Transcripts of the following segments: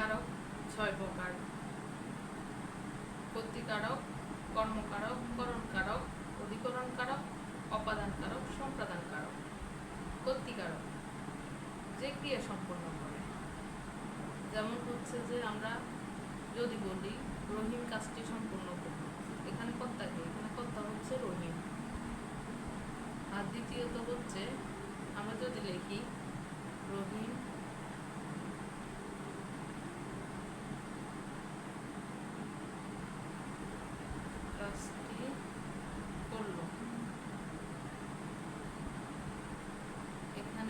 কারক ছয় প্রকার। কর্তৃকারক কর্মকারক, করণকারক অধিকরণ কারক অপাদান কারক সম্প্রদান কারক কর্তৃকারক যে ক্রিয়া সম্পন্ন করে। যেমন হচ্ছে যে আমরা যদি বলি, রহিম কাজটি সম্পূর্ণ করল এখানে কর্তা কে? এখানে কর্তা হচ্ছে রহিম। আর দ্বিতীয়ত হচ্ছে, আমরা যদি লিখি, রহিম কাজটি করল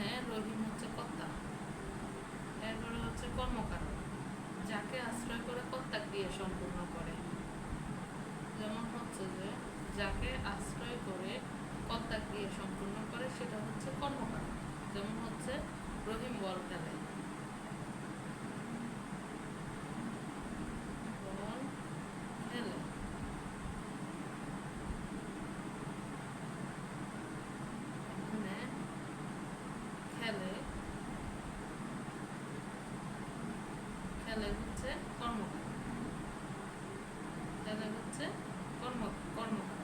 এখানে রহিম হচ্ছে কর্তা। এরপরে হচ্ছে কর্মকারক যাকে আশ্রয় করে কর্তা দিয়ে সম্পূর্ণ করে। যেমন হচ্ছে যে, যাকে আশ্রয় করে কর্তা দিয়ে সম্পূর্ণ করে, সেটা হচ্ছে কর্মকারক যেমন হচ্ছে রহিম বল খেলে বল খেলে এখানে খেলে খেলে হচ্ছে কর্মকার খেলে হচ্ছে কর্ম কর্মকার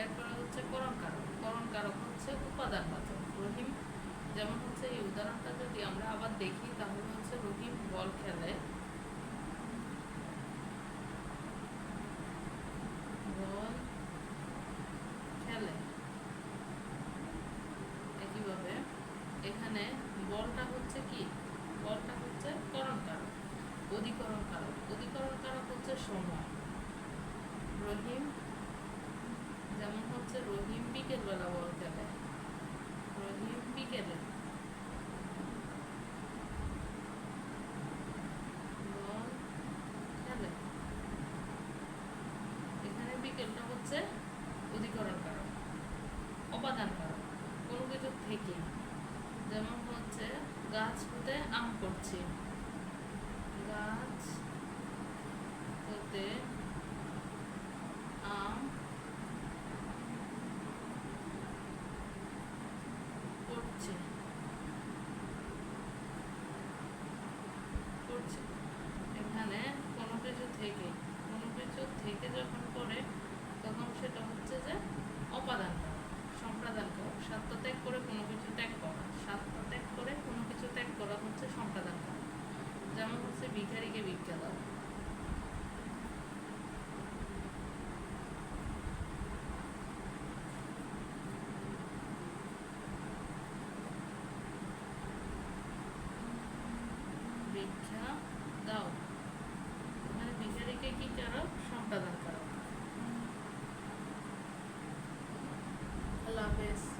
এরপরে হচ্ছে করণকারক। করণকারক হচ্ছে উপাদান বাচক, রহিম। যেমন হচ্ছে এই উদাহরণটা যদি আমরা আবার দেখি, তাহলে হচ্ছে রহিম বল খেলে বল খেলে একইভাবে এখানে বলটা হচ্ছে কি বলটা হচ্ছে করণ কারক অধিকরণ কারক অধিকরণ কারক হচ্ছে সময় রহিম, যেমন হচ্ছে রহিম বিকেল বেলা খেলে রহিম বিকেলে। এখানে বিকেলটা হচ্ছে অধিকরণ অপাদান কোনো কিছু থেকে যেমন হচ্ছে গাছ হতে আম পড়ছে গাছ হতে আম পড়ছে পড়ছে এখানে কোনো কিছু থেকে কোনো কিছু থেকে যখন পড়ে, তখন সেটা হচ্ছে যে অপাদান করা, সম্প্রদান করা স্বার্থ ত্যাগ করে কোনো কিছু ত্যাগ করা স্বার্থ ত্যাগ করে কোনো কিছু ত্যাগ করা হচ্ছে সম্প্রদান করা। যেমন হচ্ছে ভিখারিকে ভিক্ষা দাও কি সম্পাদন করা। আল্লাহ হাফেজ।